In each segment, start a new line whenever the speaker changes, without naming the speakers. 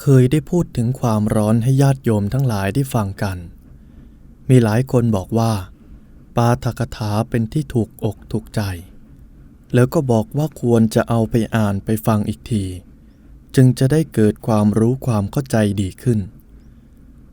เคยได้พูดถึงความร้อนให้ญาติโยมทั้งหลายได้ฟังกัน มีหลายคนบอกว่า ปาฐกถาเป็นที่ถูกอกถูกใจ แล้วก็บอกว่าควรจะเอาไปอ่านไปฟังอีกที จึงจะได้เกิดความรู้ความเข้าใจดีขึ้น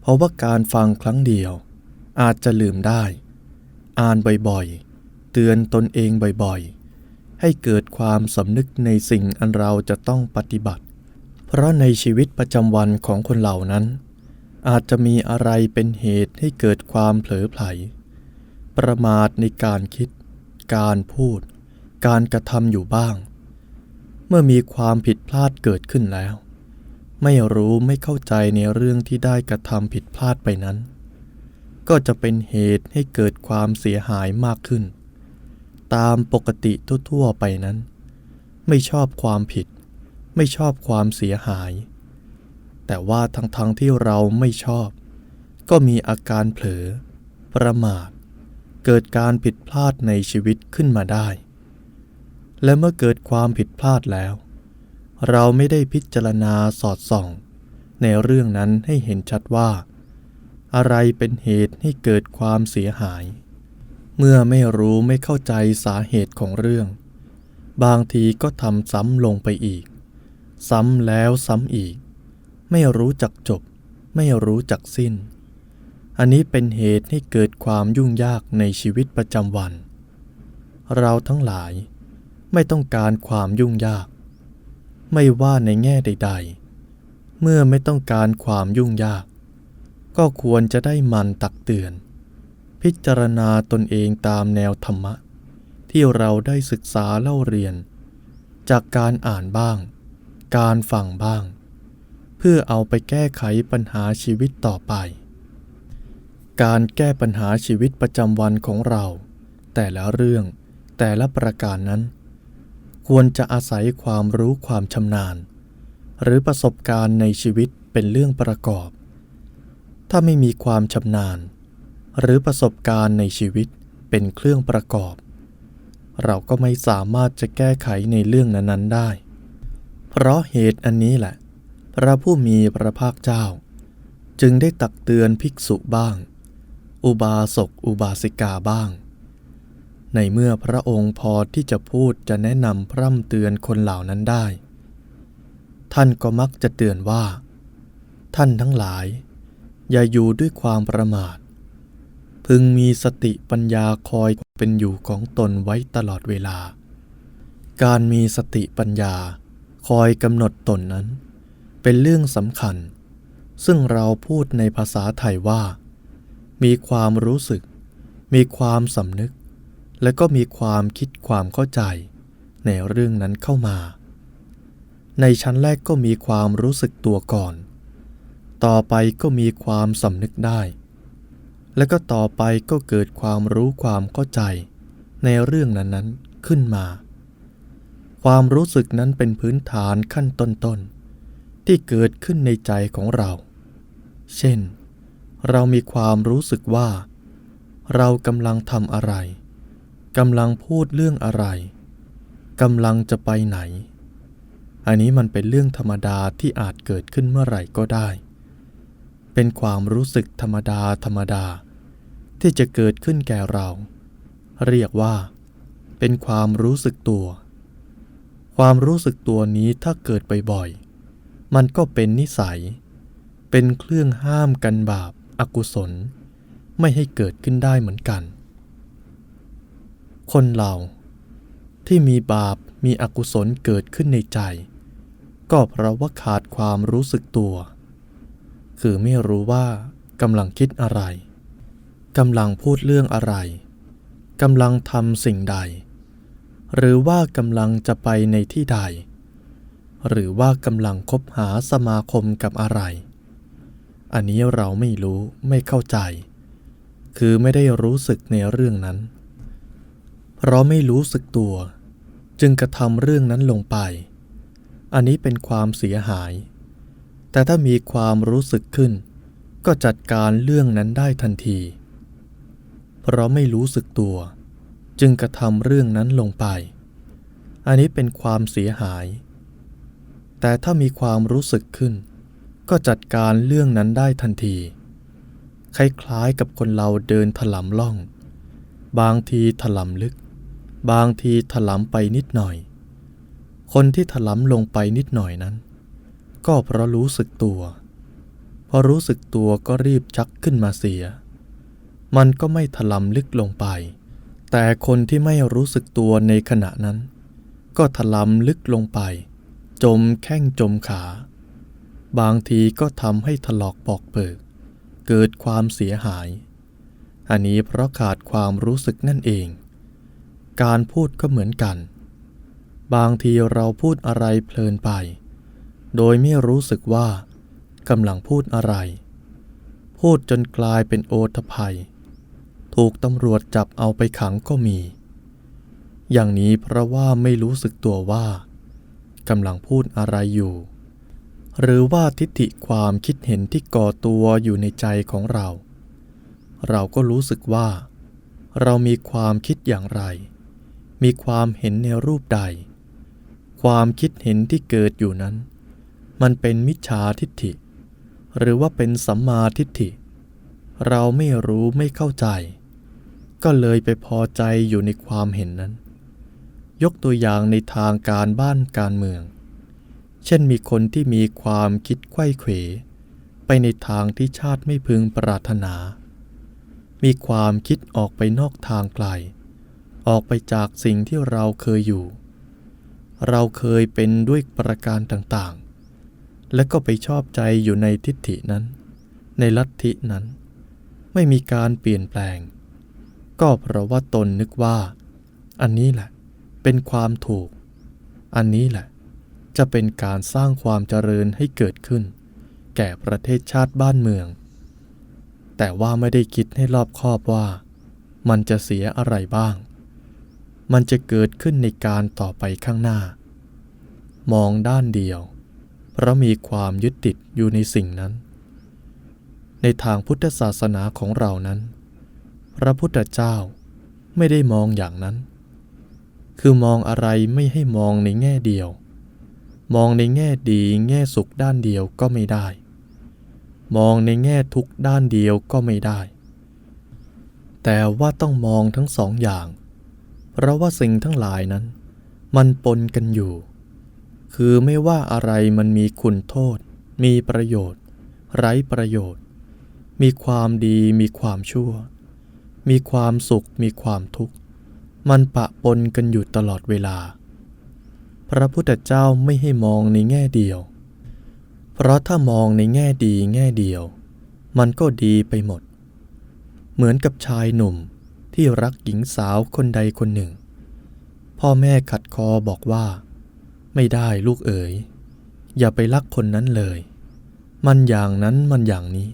เพราะว่าการฟังครั้งเดียว อาจจะลืมได้ อ่านบ่อยๆ เตือนตนเองบ่อยๆ ให้เกิดความสำนึกในสิ่งอันเราจะต้องปฏิบัติ เพราะในชีวิตประจำวันของคนเหล่านั้น อาจจะมีอะไรเป็นเหตุให้เกิดความเผลอไผล ประมาทในการคิด การพูด การกระทำอยู่บ้าง เมื่อมีความผิดพลาดเกิดขึ้นแล้ว ไม่รู้ไม่เข้าใจในเรื่องที่ได้กระทำผิดพลาดไปนั้น ก็จะเป็นเหตุให้เกิดความเสียหายมากขึ้น ตามปกติทั่วๆไปนั้น ไม่ชอบความผิด ไม่ชอบความเสียหาย แต่ว่าทั้งๆทที่เราไม่ชอบ ก็มีอาการเผลอ ประมาท เกิดการผิดพลาดในชีวิตขึ้นมาได้ และเมื่อเกิดความผิดพลาดแล้ว เราไม่ได้พิจารณาสอดส่อง ในเรื่องนั้นให้เห็นชัดว่า อะไรเป็นเหตุให้เกิดความเสียหาย เมื่อไม่รู้ไม่เข้าใจสาเหตุของเรื่อง บางทีก็ทำซ้ำลงไปอีก ซ้ำแล้วซ้ำอีก ไม่รู้จักจบ ไม่รู้จักสิ้น อันนี้เป็นเหตุให้เกิดความยุ่งยากในชีวิตประจำวัน เราทั้งหลายไม่ต้องการความยุ่งยาก ไม่ว่าในแง่ใด ๆ เมื่อไม่ต้องการความยุ่งยาก ก็ควรจะได้มันตักเตือน พิจารณาตนเองตามแนวธรรมะ ที่เราได้ศึกษาเล่าเรียน จากการอ่านบ้าง การฟังบ้าง เพื่อเอาไปแก้ไขปัญหาชีวิตต่อไป การแก้ปัญหาชีวิตประจำวันของเรา แต่ละเรื่องแต่ละประการนั้น ควรจะอาศัยความรู้ความชำนาญ หรือประสบการณ์ในชีวิตเป็นเรื่องประกอบ ถ้าไม่มีความชำนาญ หรือประสบการณ์ในชีวิตเป็นเครื่องประกอบ เราก็ไม่สามารถจะแก้ไขในเรื่องนั้นๆได้ เพราะเหตุอันนี้แหละ พระผู้มีพระภาคเจ้า จึงได้ตักเตือนภิกษุบ้าง อุบาสกอุบาสิกาบ้าง ในเมื่อพระองค์พอที่จะพูดจะแนะนำพร่ำเตือนคนเหล่านั้นได้ ท่านก็มักจะเตือนว่า ท่านทั้งหลาย อย่าอยู่ด้วยความประมาท พึงมีสติปัญญาคอยเป็นอยู่ของตนไว้ตลอดเวลา การมีสติปัญญา คอยกำหนดตนนั้น เป็นเรื่องสำคัญ ซึ่งเราพูดในภาษาไทยว่า มีความรู้สึก มีความสำนึก และก็มีความคิดความเข้าใจ ในเรื่องนั้นเข้ามา ในชั้นแรกก็มีความรู้สึกตัวก่อน ต่อไปก็มีความสำนึกได้ และก็ต่อไปก็เกิดความรู้ความเข้าใจ ในเรื่องนั้นๆขึ้นมา ความรู้สึกนั้นเป็นพื้นฐานขั้นต้นๆที่เกิดขึ้นในใจของเรา เช่น เรามีความรู้สึกว่า เรากำลังทำอะไรกำลังพูดเรื่องอะไรกำลังจะไปไหน อันนี้มันเป็นเรื่องธรรมดาที่อาจเกิดขึ้นเมื่อไหร่ก็ได้ เป็นความรู้สึกธรรมดาธรรมดา ที่จะเกิดขึ้นแก่เรา เรียกว่า เป็นความรู้สึกตัว ความรู้สึกตัวนี้ถ้าเกิดบ่อยๆ มันก็เป็นนิสัย เป็นเครื่องห้ามกันบาปอากุศล ไม่ให้เกิดขึ้นได้เหมือนกัน คนเราที่มีบาปมีอกุศลเกิดขึ้นในใจ ก็เพราะว่าขาดความรู้สึกตัว คือไม่รู้ว่ากำลังคิดอะไรกำลังพูดเรื่องอะไรกำลังทำสิ่งใด หรือว่ากำลังจะไปในที่ใด หรือว่ากำลังคบหาสมาคมกับอะไร อันนี้เราไม่รู้ไม่เข้าใจ คือไม่ได้รู้สึกในเรื่องนั้นเพราะไม่รู้สึกตัว จึงกระทำเรื่องนั้นลงไป อันนี้เป็นความเสียหาย แต่ถ้ามีความรู้สึกขึ้น ก็จัดการเรื่องนั้นได้ทันที เพราะไม่รู้สึกตัว จึงกระทำเรื่องนั้นลงไป อันนี้เป็นความเสียหาย แต่ถ้ามีความรู้สึกขึ้น ก็จัดการเรื่องนั้นได้ทันที คล้ายๆกับคนเราเดินถลำล่อง บางทีถลำลึก บางทีถลำไปนิดหน่อย คนที่ถลำลงไปนิดหน่อยนั้น ก็เพราะรู้สึกตัว พอรู้สึกตัวก็รีบชักขึ้นมาเสีย มันก็ไม่ถลำลึกลงไป แต่คนที่ไม่รู้สึกตัวในขณะนั้น ก็ถลำลึกลงไป จมแข้งจมขา บางทีก็ทำให้ถลอกปอกเปิก เกิดความเสียหาย อันนี้เพราะขาดความรู้สึกนั่นเอง การพูดก็เหมือนกัน บางทีเราพูดอะไรเพลินไป โดยไม่รู้สึกว่ากำลังพูดอะไร พูดจนกลายเป็นโอทภัย ถูกตำรวจจับเอาไปขังก็มี อย่างนี้เพราะว่าไม่รู้สึกตัวว่ากำลังพูดอะไรอยู่ หรือว่าทิฏฐิความคิดเห็นที่ก่อตัวอยู่ในใจของเรา เราก็รู้สึกว่า เรามีความคิดอย่างไร มีความเห็นในรูปใด ความคิดเห็นที่เกิดอยู่นั้น มันเป็นมิจฉาทิฏฐิ หรือว่าเป็นสัมมาทิฏฐิ เราไม่รู้ไม่เข้าใจ ก็เลยไปพอใจอยู่ในความเห็นนั้น ยกตัวอย่างในทางการบ้านการเมือง เช่นมีคนที่มีความคิดไขว้เขว ไปในทางที่ชาติไม่พึงปรารถนา มีความคิดออกไปนอกทางไกล ออกไปจากสิ่งที่เราเคยอยู่ เราเคยเป็นด้วยประการต่างๆ และก็ไปชอบใจอยู่ในทิฏฐินั้น ในลัทธินั้น ไม่มีการเปลี่ยนแปลง ก็เพราะว่าตนนึกว่า อันนี้แหละ เป็นความถูก อันนี้แหละ จะเป็นการสร้างความเจริญให้เกิดขึ้น แก่ประเทศชาติบ้านเมือง แต่ว่าไม่ได้คิดให้รอบคอบว่า มันจะเสียอะไรบ้าง มันจะเกิดขึ้นในการต่อไปข้างหน้า มองด้านเดียว เพราะมีความยึดติดอยู่ในสิ่งนั้น ในทางพุทธศาสนาของเรานั้น พระพุทธเจ้าไม่ได้มองอย่างนั้น คือมองอะไรไม่ให้มองในแง่เดียว มองในแง่ดีแง่สุขด้านเดียวก็ไม่ได้ มองในแง่ทุกด้านเดียวก็ไม่ได้ แต่ว่าต้องมองทั้งสองอย่าง เพราะว่าสิ่งทั้งหลายนั้น มันปนกันอยู่ คือไม่ว่าอะไรมันมีคุณโทษ มีประโยชน์ ไร้ประโยชน์ มีความดีมีความชั่ว มีความสุขมีความทุกข์ มันปะปนกันอยู่ตลอดเวลา พระพุทธเจ้าไม่ให้มองในแง่เดียว เพราะถ้ามองในแง่ดีแง่เดียว มันก็ดีไปหมด เหมือนกับชายหนุ่มที่รักหญิงสาวคนใดคนหนึ่ง พ่อแม่ขัดคอบอกว่า ไม่ได้ลูกเอ๋ย อย่าไปรักคนนั้นเลย มันอย่างนั้นมันอย่างนี้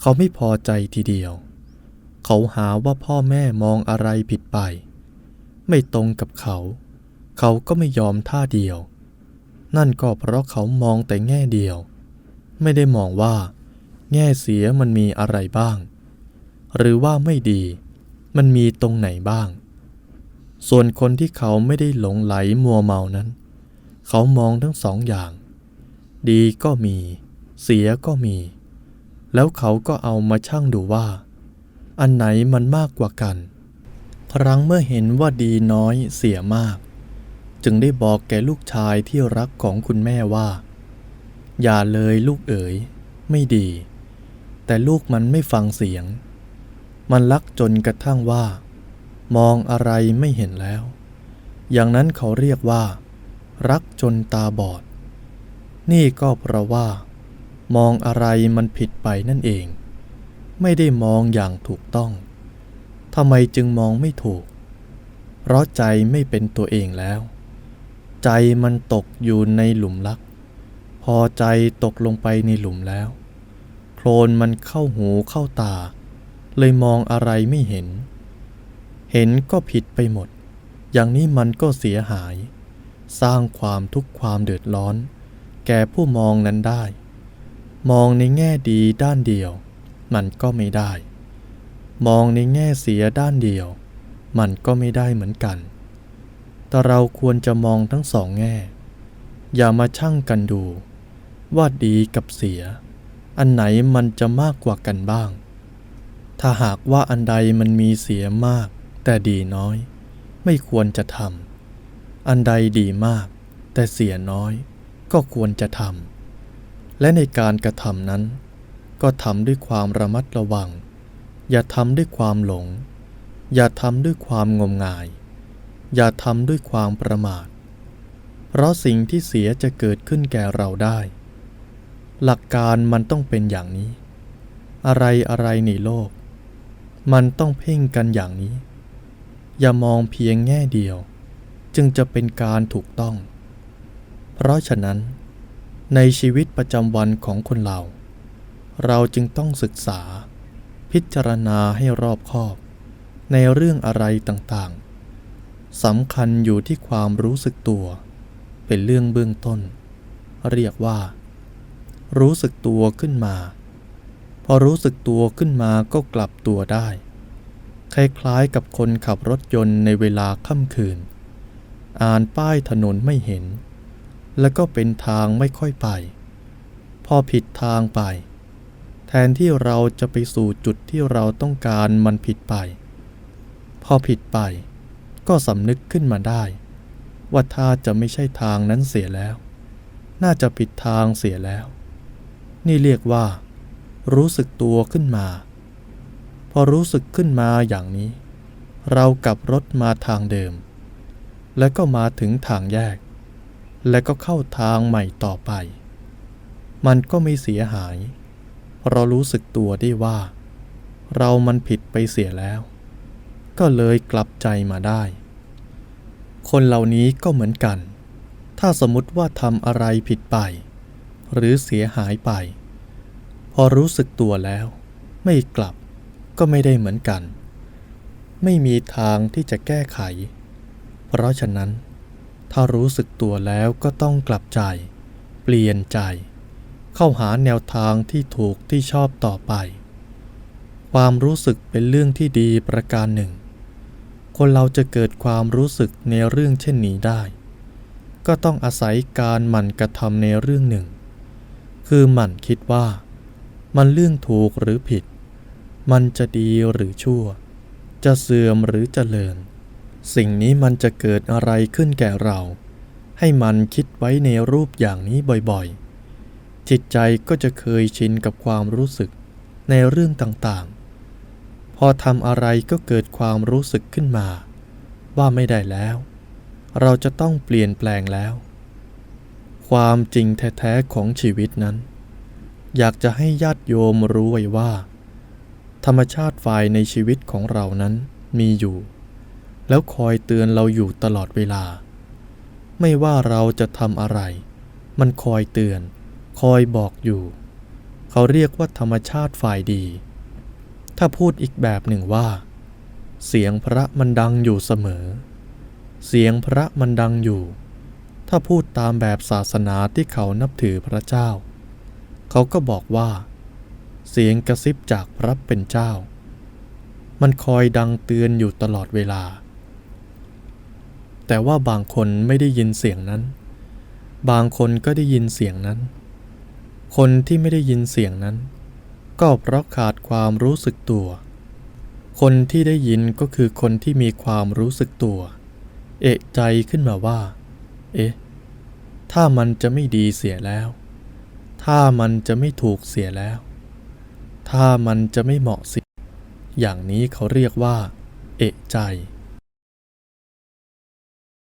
เขาไม่พอใจทีเดียว เขาหาว่าพ่อแม่มองอะไรผิดไป ไม่ตรงกับเขา เขาก็ไม่ยอมท่าเดียว นั่นก็เพราะเขามองแต่แง่เดียว ไม่ได้มองว่า แง่เสียมันมีอะไรบ้าง หรือว่าไม่ดี มันมีตรงไหนบ้าง ส่วนคนที่เขาไม่ได้หลงไหลมัวเมานั้น เขามองทั้งสองอย่าง ดีก็มี เสียก็มี แล้วเขาก็เอามาชั่งดูว่า อันไหนมันมากกว่ากัน ครั้งเมื่อเห็นว่าดีน้อยเสียมาก จึงได้บอกแก่ลูกชายที่รักของคุณแม่ว่า อย่าเลยลูกเอ๋ย ไม่ดี แต่ลูกมันไม่ฟังเสียง มันรักจนกระทั่งว่า มองอะไรไม่เห็นแล้ว อย่างนั้นเขาเรียกว่า รักจนตาบอด นี่ก็เพราะว่า มองอะไรมันผิดไปนั่นเอง ไม่ได้มองอย่างถูกต้องทำไมจึงมองไม่ถูก เพราะใจไม่เป็นตัวเองแล้ว ใจมันตกอยู่ในหลุมลัก พอใจตกลงไปในหลุมแล้ว โคลนมันเข้าหูเข้าตา เลยมองอะไรไม่เห็น เห็นก็ผิดไปหมด อย่างนี้มันก็เสียหาย สร้างความทุกข์ความเดือดร้อน แก่ผู้มองนั้นได้ มองในแง่ดีด้านเดียว มันก็ไม่ได้ มองในแง่เสียด้านเดียว มันก็ไม่ได้เหมือนกัน แต่เราควรจะมองทั้งสองแง่ อย่ามาชั่งกันดู ว่าดีกับเสีย อันไหนมันจะมากกว่ากันบ้าง ถ้าหากว่าอันใดมันมีเสียมาก แต่ดีน้อย ไม่ควรจะทำอันใดดีมาก แต่เสียน้อย ก็ควรจะทำและในการกระทำนั้น ก็ทำด้วยความระมัดระวัง อย่าทำด้วยความหลง อย่าทำด้วยความงมงาย อย่าทำด้วยความประมาท เพราะสิ่งที่เสียจะเกิดขึ้นแก่เราได้ หลักการมันต้องเป็นอย่างนี้ อะไรอะไรในโลก มันต้องเพ่งกันอย่างนี้ อย่ามองเพียงแง่เดียว จึงจะเป็นการถูกต้อง เพราะฉะนั้น ในชีวิตประจำวันของคนเรา เราจึงต้องศึกษา พิจารณาให้รอบคอบ ในเรื่องอะไรต่างๆสำคัญอยู่ที่ความรู้สึกตัว เป็นเรื่องเบื้องต้น เรียกว่า รู้สึกตัวขึ้นมา พอรู้สึกตัวขึ้นมาก็กลับตัวได้ คล้ายๆกับคนขับรถยนต์ในเวลาค่ำคืน อ่านป้ายถนนไม่เห็น แล้วก็เป็นทางไม่ค่อยไป พอผิดทางไป แทนที่เราจะไปสู่จุดที่เราต้องการมันผิดไป พอผิดไป ก็สำนึกขึ้นมาได้ ว่าถ้าจะไม่ใช่ทางนั้นเสียแล้ว น่าจะผิดทางเสียแล้ว นี่เรียกว่า รู้สึกตัวขึ้นมา พอรู้สึกขึ้นมาอย่างนี้ เรากลับรถมาทางเดิม แล้วก็มาถึงทางแยก และก็เข้าทางใหม่ต่อไป มันก็ไม่เสียหาย เรารู้สึกตัวได้ว่า เรามันผิดไปเสียแล้ว ก็เลยกลับใจมาได้ คนเหล่านี้ก็เหมือนกัน ถ้าสมมติว่าทำอะไรผิดไป หรือเสียหายไป พอรู้สึกตัวแล้ว ไม่กลับก็ไม่ได้เหมือนกัน ไม่มีทางที่จะแก้ไข เพราะฉะนั้น ถ้ารู้สึกตัวแล้วก็ต้องกลับใจ เปลี่ยนใจ เข้าหาแนวทางที่ถูกที่ชอบต่อไป ความรู้สึกเป็นเรื่องที่ดีประการหนึ่ง คนเราจะเกิดความรู้สึกในเรื่องเช่นนี้ได้ ก็ต้องอาศัยการหมั่นกระทำในเรื่องหนึ่ง คือหมั่นคิดว่า มันเรื่องถูกหรือผิด มันจะดีหรือชั่ว จะเสื่อมหรือจเจริญ สิ่งนี้มันจะเกิดอะไรขึ้นแก่เรา ให้มันคิดไว้ในรูปอย่างนี้บ่อยๆ จิตใจก็จะเคยชินกับความรู้สึกในเรื่องต่างๆ พอทำอะไรก็เกิดความรู้สึกขึ้นมา ว่าไม่ได้แล้ว เราจะต้องเปลี่ยนแปลงแล้ว ความจริงแท้ๆของชีวิตนั้น อยากจะให้ญาติโยมรู้ไว้ว่า ธรรมชาติฝ่ายในชีวิตของเรานั้นมีอยู่ แล้วคอยเตือนเราอยู่ตลอดเวลา ไม่ว่าเราจะทำอะไร มันคอยเตือน คอยบอกอยู่ เขาเรียกว่าธรรมชาติฝ่ายดี ถ้าพูดอีกแบบหนึ่งว่า เสียงพระมันดังอยู่เสมอ เสียงพระมันดังอยู่ ถ้าพูดตามแบบศาสนาที่เขานับถือพระเจ้า เขาก็บอกว่า เสียงกระซิบจากพระเป็นเจ้า มันคอยดังเตือนอยู่ตลอดเวลา แต่ว่าบางคนไม่ได้ยินเสียงนั้นบางคนก็ได้ยินเสียงนั้น คนที่ไม่ได้ยินเสียงนั้น ก็เพราะขาดความรู้สึกตัว คนที่ได้ยินก็คือคนที่มีความรู้สึกตัว เอะใจขึ้นมาว่า เอ๊ะ ถ้ามันจะไม่ดีเสียแล้ว ถ้ามันจะไม่ถูกเสียแล้ว ถ้ามันจะไม่เหมาะสิอย่างนี้เขาเรียกว่า เอะใจ